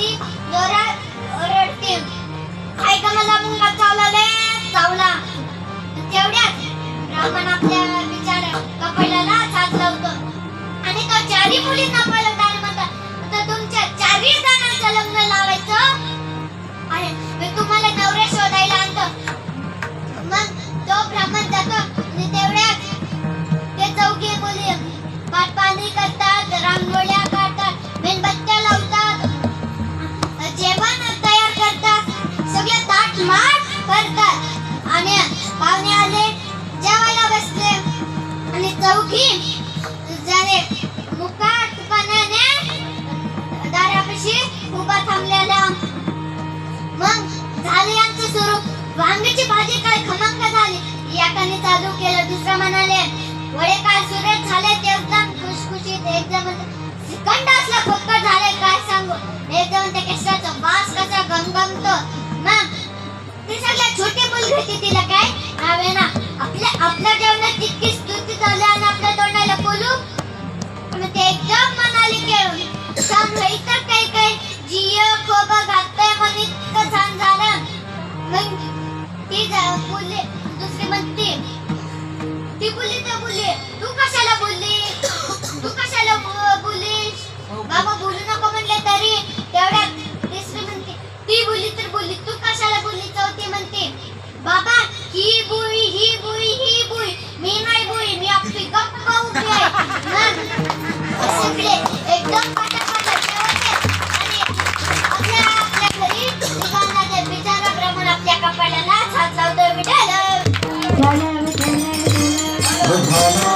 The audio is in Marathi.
जोरात ओरडते काय का मला उभा थांबलेला. मग झाले यांचे स्वरूप. वांग्याची भाजी काय खमंग झाली? याकाने चालू केलं दुसरं म्हणाले वडे काय सुरेख झाले ते एकदम खुशखुशीत एकदम सिकंड असला फुक्कट झाले काय सांगू? एकदम त्या केसराचा वास कसा गमगमतो मग ती सगळ्या छोटी मुलगी तिला काय? हवे ना आपल्या आपल्या जेवणात तितकी बोलले दुसरी म्हणते ती बोलली तर बोलले तू कशाला बोलली? तू कशाला बोललीस बाबा बोलू नको म्हणले तरी. तेवढ्यात तिसरी म्हणते ती बोलली तर बोलली तू कशाला बोलली? चौथी म्हणते बाबा Vamos lá.